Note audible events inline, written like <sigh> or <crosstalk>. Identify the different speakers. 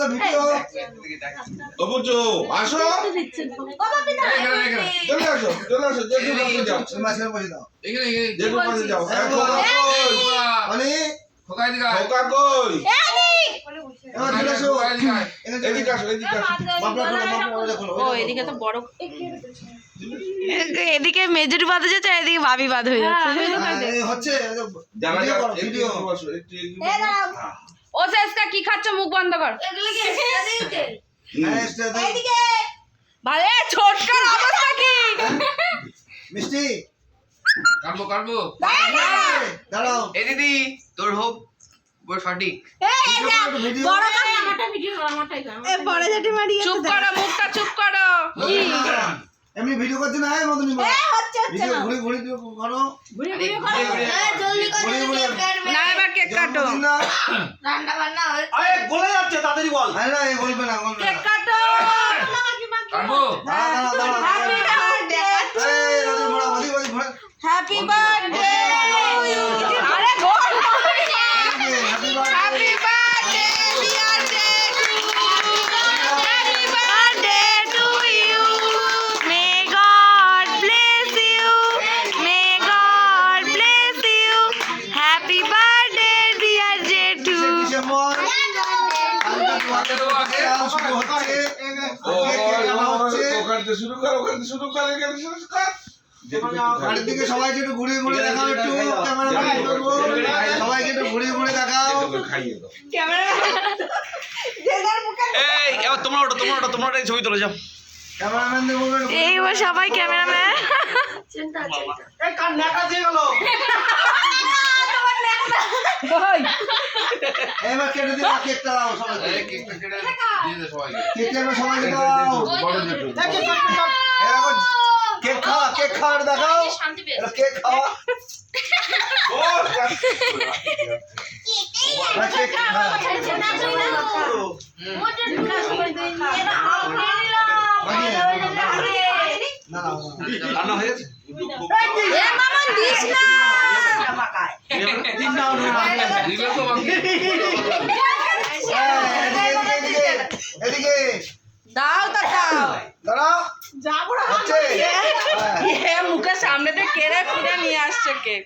Speaker 1: তো ভিডিও
Speaker 2: ও আসো চলে আসো চলে আসো জেঠুর পাশে যাও।
Speaker 1: মাঝখানে বসে দাও
Speaker 3: এখানে। এখানে
Speaker 2: জেঠুর পাশে যাও।
Speaker 1: এই
Speaker 2: এই খোকা কই?
Speaker 1: মানে?
Speaker 3: খোকা এদিকে।
Speaker 2: খোকা কই?
Speaker 3: খোকা এদিকে
Speaker 4: তো বড়। মেজর বাঁধা যাচ্ছে এদিকে ভাবি বাঁধ হয়ে যাচ্ছে।
Speaker 1: হ্যাঁ, হচ্ছে করো।
Speaker 4: ও সেসকা কি খাচ্ছ? মুখ বন্ধ কর। ভালে ছোটকার অবস্থা কি?
Speaker 1: মিষ্টি।
Speaker 3: কাটবো কাটবো।
Speaker 1: দাঁড়াও।
Speaker 3: এ দিদি তোর হোক সঠিক।
Speaker 1: ভিডিও।
Speaker 4: বড় জেঠি মারি চুপ করো মুখটা চুপ করো।
Speaker 1: এমনি ভিডিও করছি না? হ্যাঁ মদনী মা ভিডিও ঘুরে ঘুরে করো। ঘুরে ঘুরে
Speaker 4: না এবার কেক কাটো।
Speaker 1: না।
Speaker 5: আরে গলে যাচ্ছে তাড়াতাড়ি বল।
Speaker 1: না এ বলবে না।
Speaker 4: কেক কাটো?
Speaker 3: কাটবো?
Speaker 4: জেঠু
Speaker 1: ডিসেম্বর শুরু হচ্ছে
Speaker 2: ও
Speaker 1: কেক কাটা হচ্ছে
Speaker 2: ওখানে শুরু কর ওখানে শুরু কর এখানে শুরু কর জেঠু একটু খাই
Speaker 1: বাড়ির দিকে সবাইকে একটু ঘুরিয়ে ঘুরিয়ে দেখাও। একটু ক্যামেরা সবাইকে একটু ঘুরিয়ে ঘুরিয়ে দেখাও
Speaker 5: এই এবার তোমরা ওটা তোমরা ওটা তোমরা ওটা ছবি তুলে যাও।
Speaker 4: এইবার সবাই ক্যামেরাম্যান।
Speaker 5: দিয়ে গেল? <laughs>
Speaker 1: এবার কেটে দিও কেকটা দাও সবাইকে
Speaker 3: কেকটা কেটে দিয়ে সবাইকে
Speaker 1: কেকটা সবাইকে দাও
Speaker 2: বড় জেঠু
Speaker 1: এরকম কেক খাওয়া কেক খাওয়ার দেখাও কেক খাওয়া না, হ্যাঁ। না।
Speaker 5: রান্না হয়ে গেছে
Speaker 1: হ্যাঁ, এদিকে, এদিকে, এদিকে, এদিকে।
Speaker 4: দাও তো দাও।
Speaker 1: দাঁড়াও। যাব হ্যাঁ।
Speaker 4: এ মুখের সামনে থেকে কেড়ে খুঁড়ে নিয়ে আসছে কেক